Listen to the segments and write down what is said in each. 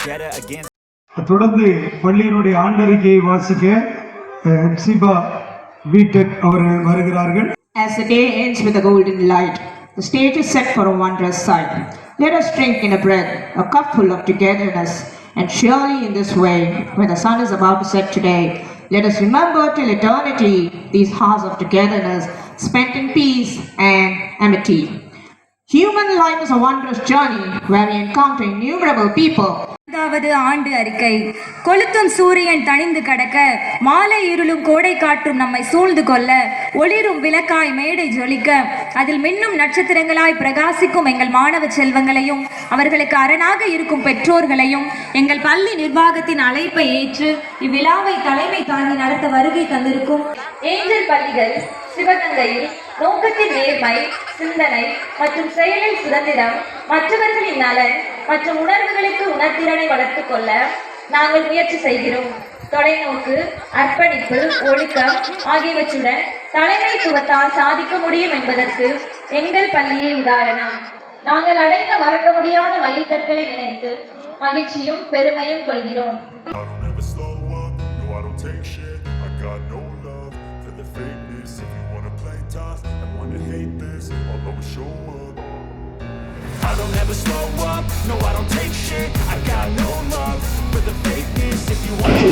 got a vendetta against தொடர்ந்து பள்ளியினுடைய ஆண்டறிக்கையை வாசிக்க அஹ், சிபா பிடெக் அவர்கள் வருகிறார்கள் As the day ends with a golden light, the stage is set for a wondrous sight. Let us drink in a breath, a cupful of togetherness, and surely in this way, when the sun is about to set today, let us remember till eternity these hours of togetherness spent in peace and amity. Human life is a wondrous journey where we encounter innumerable people ஐந்தாவது ஆண்டு அறிக்கை. கொளுத்தும் சூரியன் தணிந்து கடக்க மாலை இருளும் கோடை காற்றும் நம்மை சூழ்ந்து கொள்ள ஒளிரும் விளக்காய் மேடை ஜொலிக்க அதில் மின்னும் நட்சத்திரங்களாய் பிரகாசிக்கும் எங்கள் மாணவ செல்வங்களையும் அவர்களுக்கு அரணாக இருக்கும் பெற்றோர்களையும் எங்கள் பள்ளி நிர்வாகத்தின் அழைப்பை ஏற்று இவ்விழாவை தலைமை தாங்கி நடத்த வருகை தந்திருக்கும் ஏஞ்சல் பள்ளிகள் சிவகங்கையில் நோக்கத்தின் நேர்மை சிந்தனை மற்றும் செயலில் சுதந்திரம் மற்றவர்களின் நலன் மற்றும் உணர்வுகளுக்கு உணர்திறனை வளர்த்துக் கொள்ள நாங்கள் முயற்சி செய்கிறோம். தொலைநோக்கு அர்ப்பணிப்பு ஒழுக்கம் ஆகியவற்றுடன் தலைமைத்துவத்தால் சாதிக்க முடியும் என்பதற்கு எங்கள் பள்ளியே உதாரணம். நாங்கள் அடைந்த மறக்க முடியாத வழித்தற்களை நினைத்து மகிழ்ச்சியும் பெருமையும் கொள்கிறோம். If you wanna play tough and wanna hate this I'll always show up. Don't ever slow up, no I don't take shit. I got no love for the fakeness. If you wanna for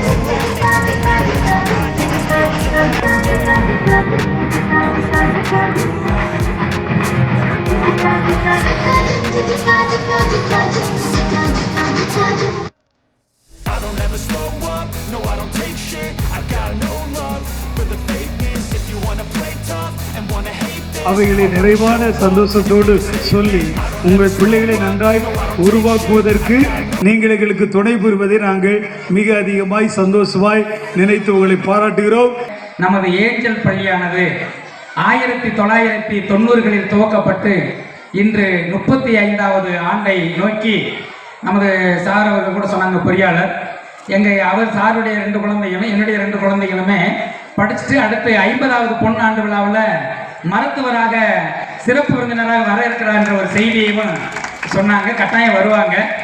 அவைகளை நிறைவான சந்தோஷத்தோடு சொல்லி உங்கள் பிள்ளைகளை நன்றாய் உருவாக்குவதற்கு நீங்கள் எங்களுக்கு துணை புரிவதை நாங்கள் மிக அதிகமாய் சந்தோஷமாய் நினைத்து உங்களை பாராட்டுகிறோம். நமது ஏஞ்சல் பள்ளியானது ஆயிரத்தி தொள்ளாயிரத்தி தொண்ணூறுகளில் துவக்கப்பட்டு இன்று முப்பத்தி ஐந்தாவது ஆண்டை நோக்கி நமது சார் அவர்கள் கூட சொன்னாங்க பொறியாளர். எங்கள் அவர் சாருடைய ரெண்டு குழந்தைகளும் என்னுடைய ரெண்டு குழந்தைகளுமே படிச்சுட்டு அடுத்து ஐம்பதாவது பொன்னாண்டு விழாவில் மருத்துவராக சிறப்பு விருந்தினராக வர இருக்கிறான்ற ஒரு செய்தியையும் சொன்னாங்க. கட்டாயம் வருவாங்க.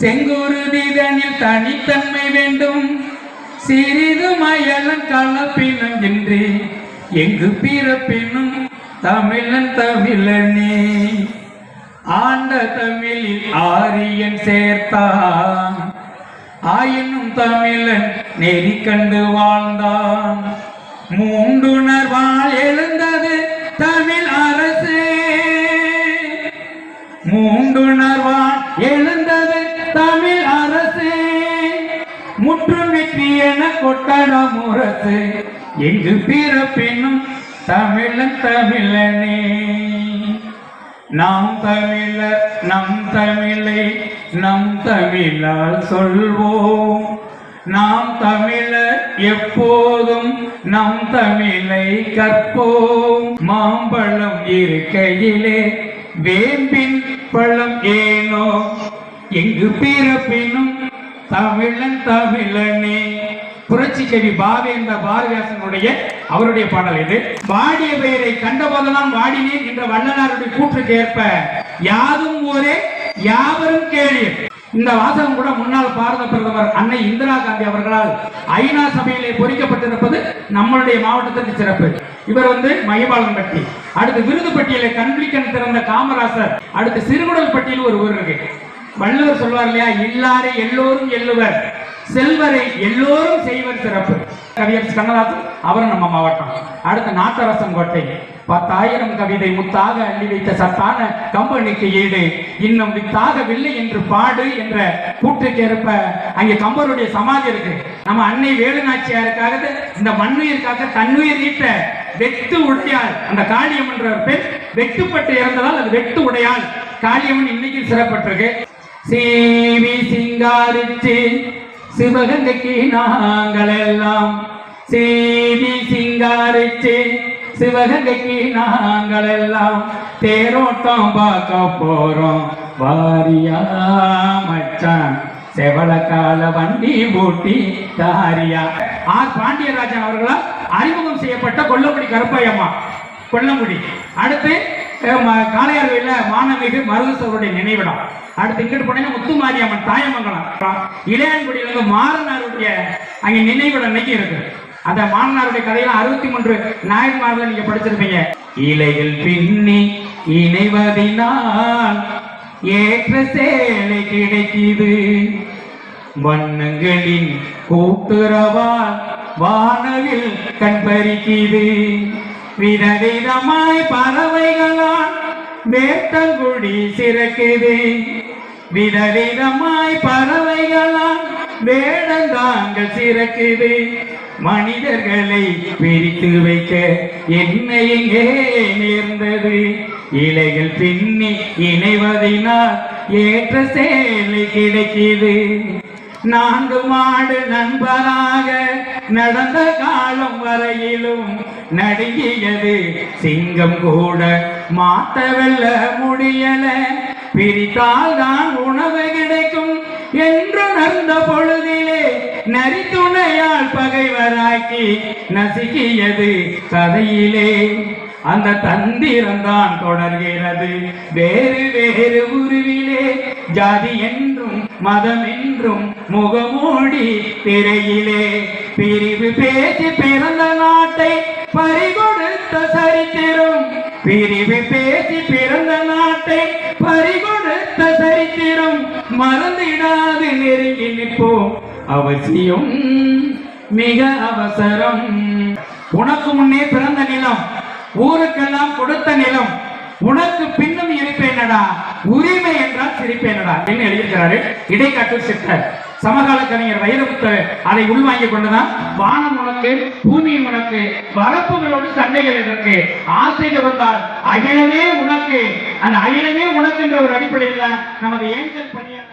செங்குருதிதனில் தனித்தன்மை வேண்டும். சிறிது மயலன் கலப்பினும் என்று எங்கு பிறப்பினும் தமிழன் தமிழனே. ஆண்ட தமிழில் ஆரியன் சேர்த்தான் ஆயினும் தமிழன் நெறி கண்டு வாழ்ந்தான். மூண்டுணர்வால் எழு எங்கு பிறப்பினும் தமிழன் தமிழனே? நாம் தமிழர் நம் தமிழை நம் தமிழால் சொல்வோம். நாம் தமிழர் எப்போதும் நம் தமிழை கற்போம். மாம்பழம் இருக்கையிலே வேம்பின் பழம் ஏனோ? எங்கு பிறப்பினும் தமிழன் தமிழனே? புரட்சி கவி பாவேந்த பாரதியாசனுடைய அவருடைய பாடல் இது. வாடிய பெயரை கண்டபோதெல்லாம் வாடினேன் என்ற வள்ளலாருடைய கூற்றுக்கு ஏற்ப யாதும் ஊரே யாவரும் கேளீர். இந்த வாசகம் கூட முன்னாள் பாரத பிரதமர் அன்னை இந்திரா காந்தி அவர்களால் ஐநா சபையிலே பொறிக்கப்பட்டிருப்பது நம்மளுடைய மாவட்டத்திற்கு சிறப்பு. இவர் வந்து மகிபாலன் பட்டி. அடுத்து விருது பட்டியலை கண்பிளிக்கன் திறந்த காமராசர். அடுத்து சிறுகுடல் பட்டியல் ஒரு ஊர் இருக்கு. வள்ளுவர் சொல்வார் இல்லையா? எல்லாரே எல்லோரும் எள்ளுவர். செல்வரை எல்லோரும் செய்வர் சிறப்பு. கவியர் கண்ணதாசன் அவரும் நம்ம மாவட்டம். அடுத்த நாட்டரசன் கோட்டை. பத்தாயிரம் கவிதை முத்தாக அள்ளி வைத்த சத்தான கம்பனுக்கு ஈடு. இன்னும் வித்தாகவில்லை என்று பாடு என்ற கூற்றுக்கு ஏற்ப அங்கே கம்பருடைய சமாதி இருக்கு. நம்ம அன்னை வேலுநாச்சியாருக்காக இந்த மண்ணுயிருக்காக தன்னுயிர் நீட்ட வெட்டு உடையாள் அந்த காளியம்மன் என்ற பெண் வெட்டுப்பட்டு இறந்ததால் அது வெட்டு உடையாள். காளியம்மன் இன்னைக்கு சிறப்பட்டிருக்கு. சீவி சிங்காரிச்சு சிவகங்கைக்கு நாங்கள் எல்லாம் சீவி சிங்காரிச்சு சிவகங்கைக்கு நாங்கள் எல்லாம் தேரோட்டம் பார்க்க போறோம். வாரியா மச்சான் செவளக்கால வண்டி ஓட்டி தாரியா. ஆர் பாண்டியராஜன் அவர்களால் அறிமுகம் செய்யப்பட்ட கொல்லங்குடி கருப்பையம்மா. கொல்லங்குடி. அடுத்து காளையார் கோயில காளையார்வையில் மானமிகு மருதசவருடைய நினைவிடம். அடுத்து இங்கிட்டு போனீங்கன்னா முத்துமாரியம்மன் தாயமங்கலம். இளையான்குடியிலிருந்து மாறனாருடைய அங்கே நினைவிடம் இன்னைக்கு இருக்கு. அந்த மாறனாருடைய கதையில அறுபத்தி மூன்று நாயன்மார்கள் நீங்க படிச்சிருப்பீங்க. இலையில் பின்னி இணைவதினால் ஏற்ற சேலை கிடைக்குது. வண்ணங்களின் கூட்டுறவால் வானவில் கண்பறிக்குது விதவிதமாய் பறவைகளால் வேட்டங்குடி சிறக்குதே. விதவிதமாய் பறவைகளால் வேடந்தாங்கள் சிறக்குது. மனிதர்களை பிரித்து வைக்க என்ன எங்கே நேர்ந்தது. இலைகள் பின்னி இணைவதினால் ஏற்ற சேலை கிடைக்கிது. நான்கு மாடு நண்பராக நடந்த காலம் வரையிலும் நடுங்கியது. சிங்கம் கூட மாத்த வெல்ல முடியல. பிரித்தால் தான் உணவு கிடைக்கும் என்று நந்த பொழுதிலே நரித்துணையால் பகைவராக்கி நசுக்கியது கதையிலே அந்த தந்திரம்தான் தொடர்கிறது. வேறு வேறு உருவிலே ஜாதி என்றும் மதம் என்றும் முகமூடி திரையிலே. பிரிவு பேசி பிறந்த நாட்டை பறிகொடுத்த சரித்திரம். பிரிவு பேசி பிறந்த நாட்டை பறிகொடுத்த சரித்திரம். மறந்திடாது நெருங்கி நிற்போம். அவசியம் மிக அவசரம். உனக்கு முன்னே பிறந்த நிலம் ஊருக்கெல்லாம் கொடுத்த நிலம் உனக்கு பின்னும் இருப்பேனடா. உரிமை என்றால் சிரிப்பேனடா என்று எழுதியிருக்கிறாரு. இடைக்காட்டு சித்தர். சமகால கவிஞர் வைரமுத்து அதை உள்வாங்கிக் கொண்டுதான் வானம் உனக்கு பூமியும் உனக்கு வரப்புகளோடு சண்டைகள் இருக்கு. ஆசைகள் வந்தால் அகிலமே உனக்கு அந்த அகிலமே உனக்கு என்ற ஒரு அடிப்படையில் தான் நமது ஏஞ்சல் பணியாளர்